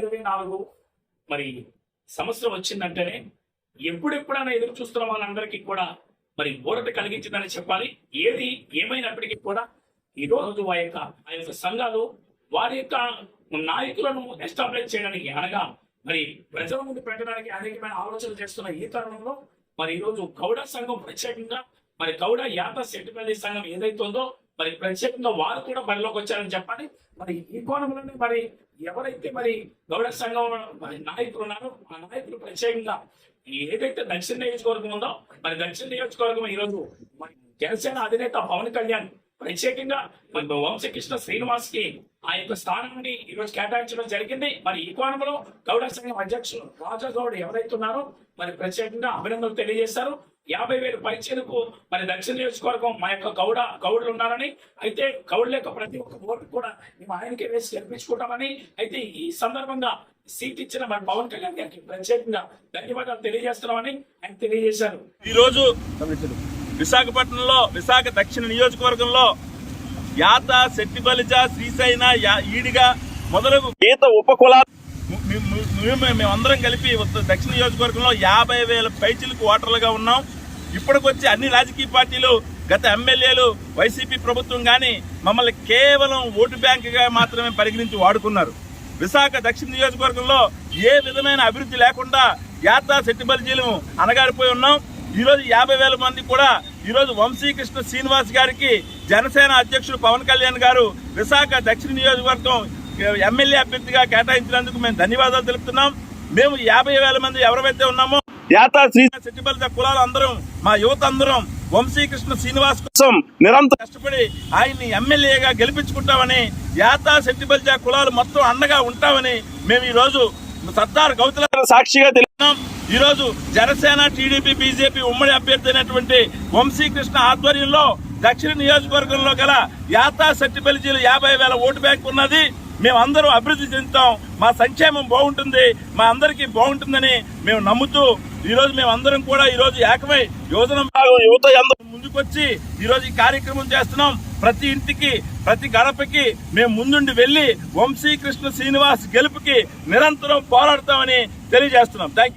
ఇరవై నాలుగు. మరి సంవత్సరం వచ్చిందంటేనే ఎప్పుడెప్పుడైనా ఎదురు చూస్తున్న వాళ్ళందరికీ కూడా మరి ఊరట కలిగించిందని చెప్పాలి. ఏది ఏమైనప్పటికీ కూడా ఈ రోజు ఆ యొక్క ఆ యొక్క సంఘాలు వారి యొక్క నాయకులను ఎస్టాబ్లిష్ చేయడానికి అనగా మరి ప్రజల ముందు పెట్టడానికి అనేకమైన ఆలోచనలు చేస్తున్న ఈ తరుణంలో మరి ఈ రోజు గౌడ సంఘం ప్రత్యేకంగా మరి గౌడ యాత సెట్టుపల్లి సంఘం ఏదైతుందో మరి ప్రత్యేకంగా వారు కూడా బరిలోకి వచ్చారని చెప్పాలి మరి ఈ కోణంలోనే మరి ఎవరైతే మరి గౌడ సంఘం మరి నాయకులు ఉన్నారో ఆ నాయకులు ప్రత్యేకంగా ఏదైతే దక్షిణ నియోజకవర్గం ఉందో మరి దక్షిణ నియోజకవర్గం ఈ రోజు మరి జనసేన అధినేత పవన్ కళ్యాణ్ ప్రత్యేకంగా మరి వంశకృష్ణ శ్రీనివాస్కి ఆ యొక్క స్థానాన్ని ఈరోజు కేటాయించడం జరిగింది. మరి ఈ కోణంలో గౌడ సంఘం అధ్యక్షులు రాజాగౌడ్ ఎవరైతే ఉన్నారో మరి ప్రత్యేకంగా అభినందనలు తెలియజేశారు. యాభై వేలు పైచీలకు మరి దక్షిణ నియోజకవర్గం మా యొక్క గౌడ గౌడులు ఉన్నారని అయితే గౌడుల యొక్క ప్రతి ఒక్క ఓటు కూడా మేము ఆయనకే వేసి గెలిపించుకుంటామని అయితే ఈ సందర్భంగా సీట్ ఇచ్చిన మన పవన్ కళ్యాణ్ గారికి ప్రత్యేకంగా ధన్యవాదాలు తెలియజేస్తున్నామని ఆయన తెలియజేశారు. ఈ రోజు విశాఖపట్నంలో విశాఖ దక్షిణ నియోజకవర్గంలో యాత శెట్టిబలిజ శ్రీశైన యా- ఈడిగా మొదలగు ఈత ఉపకులా మేము మేమందరం కలిపి దక్షిణ నియోజకవర్గంలో యాభై వేల పైచిలకు ఓటర్లుగా ఉన్నాం. ఇప్పటికొచ్చి అన్ని రాజకీయ పార్టీలు గత ఎమ్మెల్యేలు వైసీపీ ప్రభుత్వం కానీ మమ్మల్ని కేవలం ఓటు బ్యాంకుగా మాత్రమే పరిగణించి వాడుకున్నారు. విశాఖ దక్షిణ నియోజకవర్గంలో ఏ విధమైన అభివృద్ధి లేకుండా యాత్రా శెట్టిబల్జీలు అనగారిపోయి ఉన్నాం. ఈ రోజు యాభై వేల మంది కూడా ఈ రోజు వంశీకృష్ణ శ్రీనివాస్ గారికి జనసేన అధ్యక్షుడు పవన్ కళ్యాణ్ గారు విశాఖ దక్షిణ నియోజకవర్గం ఎమ్మెల్యే అభ్యర్థిగా కేటాయించినందుకు మేము ధన్యవాదాలు తెలుపుతున్నాం. మేము యాభై వేల మంది ఎవరైతే ఉన్నామో యాతా శ్రీ శెట్టిబలిత కులాలు అందరం మా యువత అందరం వంశీకృష్ణ శ్రీనివాస్ కోసం నిరంతరం కష్టపడి ఆయన్ని ఎమ్మెల్యేగా గెలిపించుకుంటామని యాతా శెట్టిబలిజ కులాలు మొత్తం అండగా ఉంటామని మేము ఈ రోజు సర్దార్ గౌతుల సాక్షిగా తెలుపుతున్నాం. ఈ రోజు జనసేన టీడీపీ బీజేపీ ఉమ్మడి అభ్యర్థి అయినటువంటి వంశీకృష్ణ ఆధ్వర్యంలో దక్షిణ నియోజకవర్గంలో గల యాతా శెట్టిబలిజీలు యాభై వేల ఓటు బ్యాంక్ ఉన్నది. మేమందరూ అభివృద్ధి చెందుతాం. మా సంక్షేమం బాగుంటుంది. మా అందరికీ బాగుంటుందని మేము నమ్ముతూ ఈ రోజు మేమందరం కూడా ఈరోజు ఏకమై యువజన యువత అందరం ముందుకొచ్చి ఈరోజు ఈ కార్యక్రమం చేస్తున్నాం. ప్రతి ఇంటికి ప్రతి గడపకి మేము ముందుండి వెళ్ళి వంశీకృష్ణ శ్రీనివాస్ గెలుపుకి నిరంతరం పోరాడతామని తెలియజేస్తున్నాం. థ్యాంక్